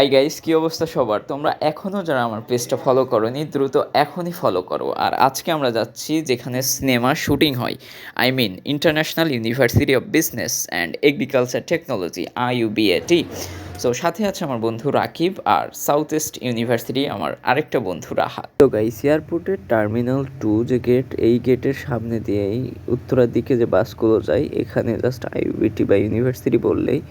Hi guys কী অবস্থা সবার? তোমরা এখনও যারা আমার পেজটা ফলো করোনি, দ্রুত এখনই ফলো করো। আর আজকে আমরা যাচ্ছি যেখানে সিনেমা শুটিং হয়। I mean international university of business and agriculture technology IUBAT so সাথে আছে আমার বন্ধু রাকিব আর সাউথ ইস্ট ইউনিভার্সিটি আমার আরেকটা বন্ধু রাহাত তো গাইস এয়ারপোর্টের টার্মিনাল টু যে গেট এই গেটের সামনে দিয়েই উত্তরার দিকে যে বাসগুলো যায়, এখানে জাস্ট আইইউবিটি বা ইউনিভার্সিটি বললেই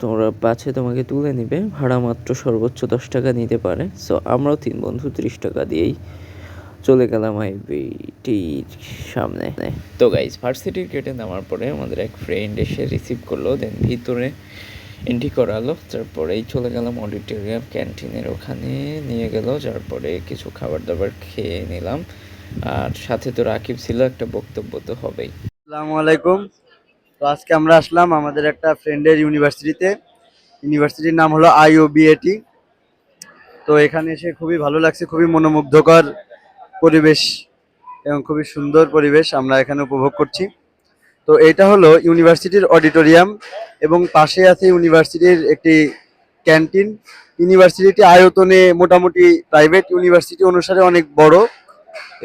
তোমরা বাসে তোমাকে তুলে নিবে। ভাড়া মাত্র সর্বোচ্চ দশ টাকা নিতে পারে। সো আমরাও তিন বন্ধু ত্রিশ টাকা দিয়েই চলে গেলাম আইবিটির সামনে। তো গাইজ ভার্সিটির গেটে নামার পরে আমাদের এক ফ্রেন্ড এসে রিসিভ করল দেন ভিতরে এন্ট্রি করালো। তারপরেই চলে গেলাম অডিটোরিয়াম ক্যান্টিনের ওখানে নিয়ে গেল, যার পরে কিছু খাবার দাবার খেয়ে নিলাম। আর সাথে তো রাকিব ছিল, একটা বক্তব্য তো হবেই। আসসালামু আলাইকুম। তো আজকে আমরা আসলাম আমাদের একটা ফ্রেন্ডের ইউনিভার্সিটিতে ইউনিভার্সিটির নাম হলো আইওবিএটি তো এখানে এসে খুবই ভালো লাগছে, খুবই মনোমুগ্ধকর পরিবেশ এবং খুবই সুন্দর পরিবেশ আমরা এখানে উপভোগ করছি। তো এটা হলো ইউনিভার্সিটির অডিটোরিয়াম এবং পাশে আছে ইউনিভার্সিটির একটি ক্যান্টিন ইউনিভার্সিটিটি আয়তনে মোটামুটি প্রাইভেট ইউনিভার্সিটি অনুসারে অনেক বড়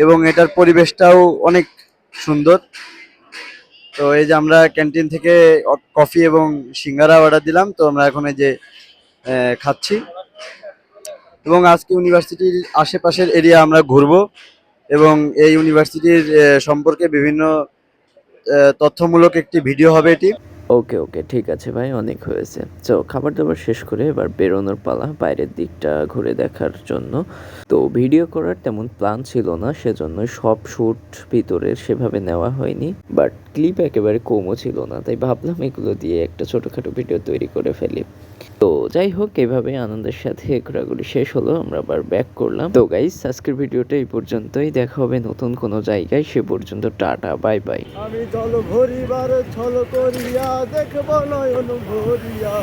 এবং এটার পরিবেশটাও অনেক সুন্দর। তো এই যে আমরা ক্যান্টিন থেকে কফি এবং সিঙ্গারা অর্ডার দিলাম, তো আমরা এখন এই যে খাচ্ছি। এবং আজকে ইউনিভার্সিটির আশেপাশের এরিয়া আমরা ঘুরব এবং এই ইউনিভার্সিটির সম্পর্কে বিভিন্ন তথ্যমূলক একটি ভিডিও হবে এটি। ওকে ওকে ঠিক আছে ভাই, অনেক হয়েছে। তো খাবার দাবার শেষ করে এবার বেরোনোর পালা, বাইরের দিকটা ঘুরে দেখার জন্য। তো ভিডিও করার তেমন প্ল্যান ছিল না সেজন্য সব শ্যুট ভিতরের সেভাবে নেওয়া হয়নি। বাট ক্লিপ একেবারে কমও ছিল না, তাই ভাবলাম এগুলো দিয়ে একটা ছোটোখাটো ভিডিও তৈরি করে ফেলি। তো, যাই হোক, এভাবে আনন্দের সাথে ঘোরাঘুরি শেষ হলো, আমরা আবার ব্যাক করলাম। তো গাইস আজকের ভিডিওটা এই পর্যন্তই, দেখা হবে নতুন কোনো জায়গায়, সে পর্যন্ত টাটা বাই বাই আমি জল ভরিবার ছল করিয়া দেখব নয়ন ভরিয়া।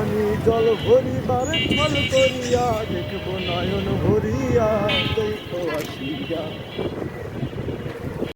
আমি জল ভরিবার ছল করিয়া দেখব নয়ন ভরিয়া দেখো আসিয়া।